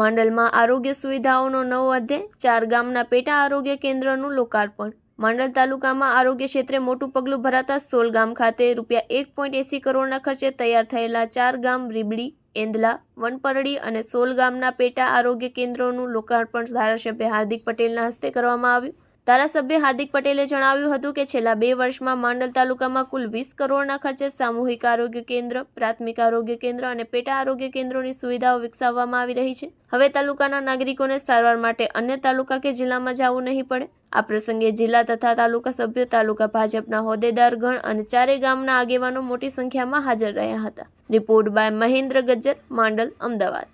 માંડલમાં આરોગ્ય સુવિધાઓનો નવો અધ્યાય, ચાર ગામના પેટા આરોગ્ય કેન્દ્રનું લોકાર્પણ. માંડલ તાલુકામાં આરોગ્ય ક્ષેત્રે મોટું પગલું ભરાતા સોલ ગામ ખાતે રૂપિયા એક પોઈન્ટ એસી કરોડના ખર્ચે તૈયાર થયેલા ચાર ગામ રીબડી, એંદલા, વનપરડી અને સોલ ગામના પેટા આરોગ્ય કેન્દ્રોનું લોકાર્પણ ધારાસભ્ય હાર્દિક પટેલના હસ્તે કરવામાં આવ્યું. ધારાસભ્ય હાર્દિક પટેલે જણાવ્યું હતું કે છેલ્લા બે વર્ષમાં માંડલ તાલુકામાં કુલ વીસ કરોડના ખર્ચે સામૂહિક આરોગ્ય કેન્દ્ર, પ્રાથમિક આરોગ્ય કેન્દ્ર અને પેટા આરોગ્ય કેન્દ્રોની સુવિધાઓ વિકસાવવામાં આવી રહી છે. હવે તાલુકાના નાગરિકોને સારવાર માટે અન્ય તાલુકા કે જિલ્લામાં જવું નહીં પડે. આ પ્રસંગે જિલ્લા તથા તાલુકા સભ્યો તાલુકા ભાજપના હોદ્દેદારગણ અને ચારે ગામના આગેવાનો મોટી સંખ્યામાં હાજર રહ્યા હતા. Report by Mahendra Gajjar, Mandal, Ahmedabad.